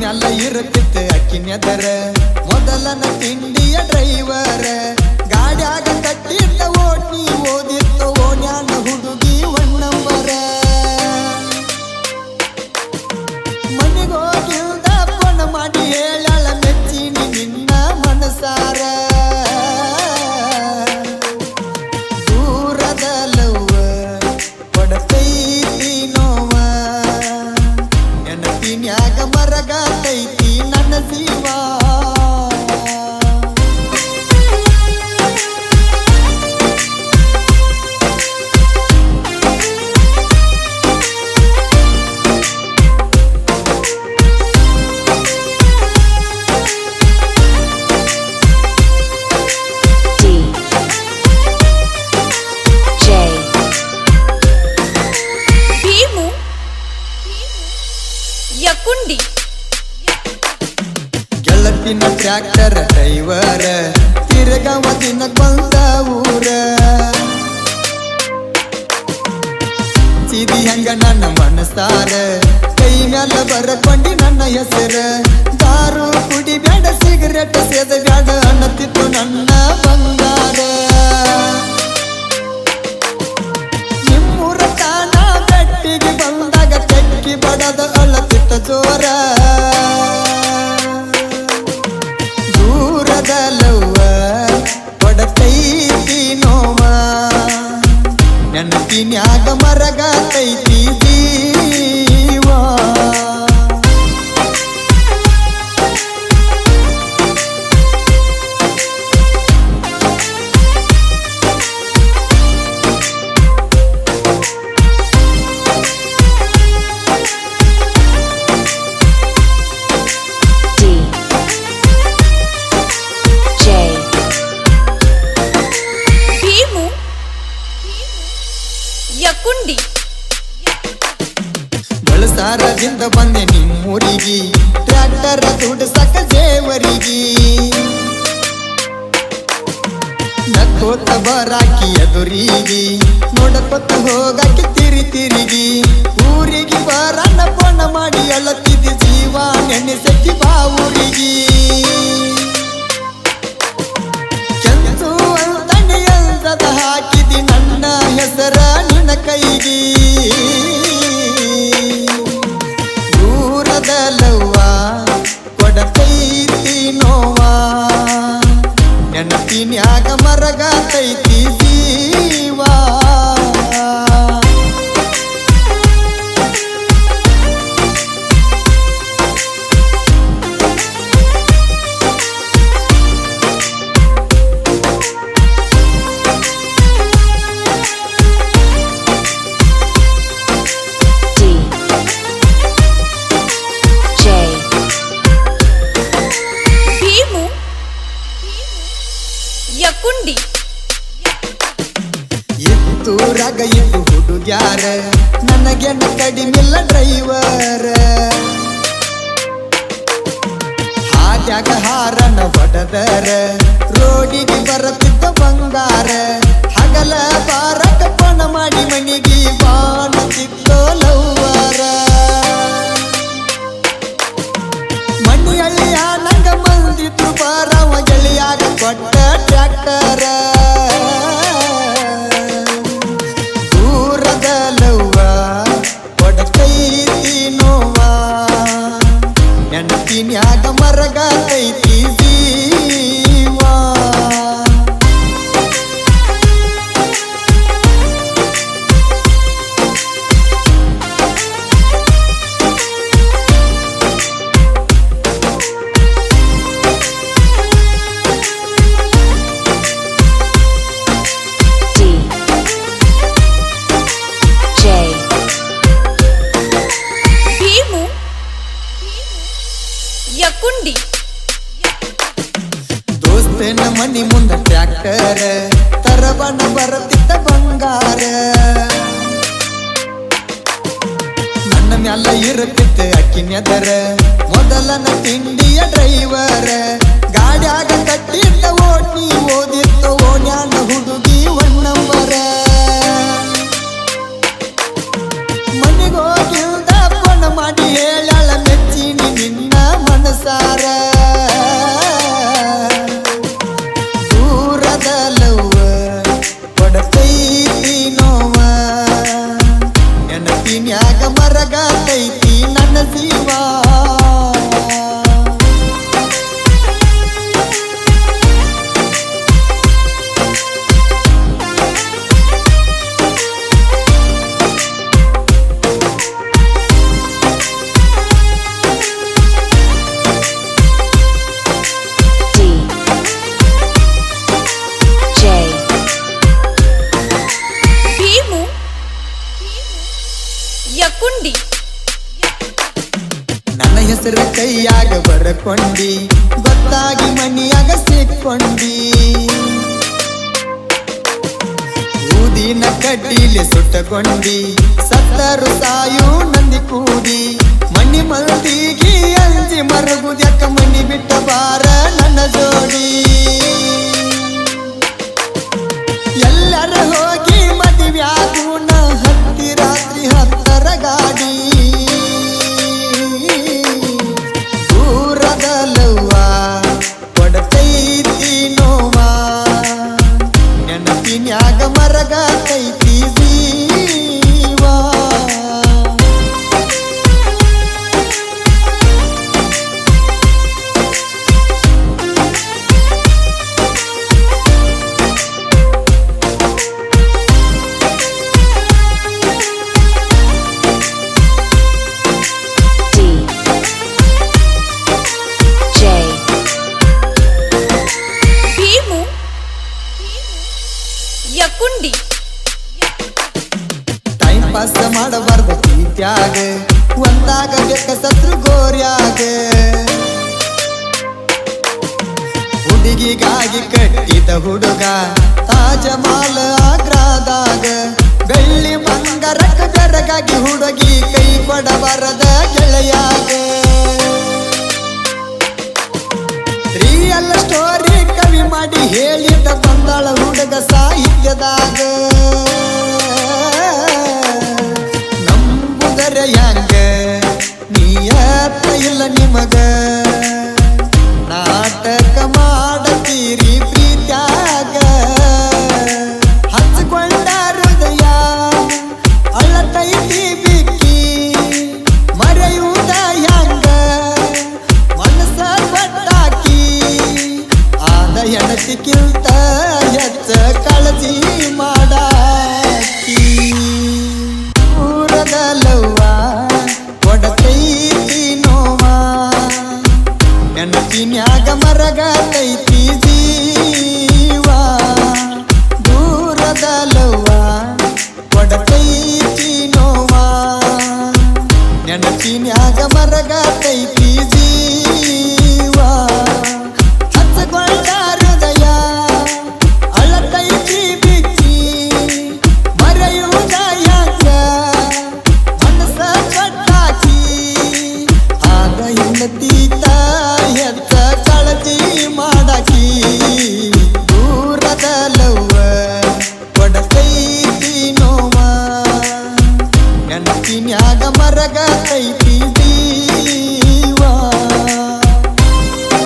ಮ್ಯಾಲ ಇರುತ್ತಿತ್ತು ಅಕ್ಕಿನೆದರ ಮೊದಲನ ತಿಂಡಿಯ ಡ್ರೈವರ್. ಗಾಡ್ಯಾಗ ಕಟ್ಟಿದ್ದ ಓಟ್ನಿ ಓದಿತ್ತು ಓಣ್ಯಾನ ಹುಡುಗಿ ಒಣ್ಣಂಬರ. ಗೆಳತಿನ ಟ್ರ್ಯಾಕ್ಟರ್ ಡ್ರೈವರ್ ತಿರ್ಗ ದಿನ ಬಂದ ಊರ. ಸಿದಿ ಹಂಗ ನನ್ನ ಮನಸ್ಸಾರ, ಕೈ ಮ್ಯಾಲ ಬರಕೊಂಡಿ ನನ್ನ ಹೆಸರ. ನೆನಪಿನ್ಯಾಗ ಮರಗಾತೈತಿ. ಜೀವ ಬಳಸಾರದಿಂದ ಬಂದೆ ನಿಮ್ಮೂರಿಗಿ. ಟ್ರ್ಯಾಕ್ಟರ್ ದುಡಿಸಕ ಜೇವರಿಗಿ ನಕ್ಕೋತ ಬರಾಕಿ ಎದುರಿಗಿ. ನೋಡಕೊತ್ತ ಹೋಗಾಕಿ ತಿರಿ ತಿರಿಗಿ. ಊರಿಗೆ ಬರನ್ನ ಪೋಣ ಮಾಡಿ ಅಲತ್ತಿದ್ದ ಜೀವ ಬಾ ಯಕುಂಡಿ. ರಗ ಇತ್ತು ಹುಡುಗ್ಯಾರ. ನನಗೆ ಕಡಿಮಿಲ್ಲ ಡ್ರೈವರ್. ಹಾದ್ಯಾಗ ಹಾರನ ಹೊಡೆದರ ರೋಡಿಗೆ ಬರುತ್ತಿದ್ದ ಬಂಗಾರ. ಹಗಲ ಬಾರಕ ಪಣ ಮಾಡಿ ಮನಿಗೆ ಬಾಣತಿತ್ತೋ ಲವ್ವರ. ಮಣ್ಣು ನಂಗ ಮಂದಿತ್ತು ಬಾರವ ಗೆಳೆಯಾಗ ಕೊಟ್ಟ ಟ್ರ್ಯಾಕ್ಟರ ಯಕುಂಡಿ ದೋಸ್ತೇನ ಮನಿ ಮುಂದ ಟ್ರ್ಯಾಕ್ಟರ್ ತರಬಣ ಬರತಿದ್ದ ಬಂಗಾರ. ನನ್ನ ಮ್ಯಾಲ ಇರುತ್ತಿತ್ತ ಅಕ್ಕಿನೆದರ ಮೊದಲನ ತಿಂಡಿಯ ಡ್ರೈವರ್. ಗಾಡ್ಯಾಗ ಕಟ್ಟಿದ್ದ ಓಟ್ನಿ ಓದಿತ್ತು ಓಣ್ಯಾನ ಹುಡುಗಿ ಒಣ್ಣವರ ಮನೆಗೋಗಿಲ್ದ ಫೋನ್ ಮಾಡಿ ಹೇಳಳ ಸಾರ ದೂರದಲ್ಲವ ಪಡತೈತಿ ನೋವ ನೆನಪಿನ್ಯಾಗ ಮರಗಾತೈತಿ ನನ್ನ ಜೀವ. ಬರಕೊಂಡಿ ಗೊತ್ತಾಗಿ ಮನಿಯಾಗ ಸಿಕ್ಕೊಂಡಿ ಊದಿನ ಕಡ್ಡಿಲಿ ಸುಟ್ಟಕೊಂಡಿ. ಸತ್ತರು ಸಾಯು ನಂದಿ ಕೂಡಿ. ಮಣ್ಣಿ ಮಲ್ದಿಗೆ ಅಂಜಿ ಮರಗುದ್ಯಾಕ ಮಣ್ಣಿ ಬಿಟ್ಟ ಬಾರ ಯಕುಂಡಿ. ಟೈಮ್ ಪಾಸ್ ಮಾಡಬಾರ್ದು ಪ್ರೀತ್ಯಾಗ. ಒಂದಾಗ ಬೇಕ ಸತ್ರು ಗೋರ್ಯಾಗ. ಹುಡುಗಿಗಾಗಿ ಕಟ್ಟಿದ ಹುಡುಗ ತಾಜಮಾಲ ಆಗ್ರಾದಾಗ. ಬೆಳ್ಳಿ ಬಂಗಾರಕ್ಕ ಬೆರಗಾಗಿ ಹುಡುಗಿ ಕೈ ಕೊಡಬಾರದ ಗೆಳೆಯಾಗ. ರಿಯಲ್ ಸ್ಟೋರಿ ಮಾಡಿ ಹೇಳಿದ ಬಂದಾಳ ಹುಡುಗ ಸಾಹಿತ್ಯದಾಗ. ನೆನಪಿನ್ಯಾಗ ಮರಗತೈತಿ ती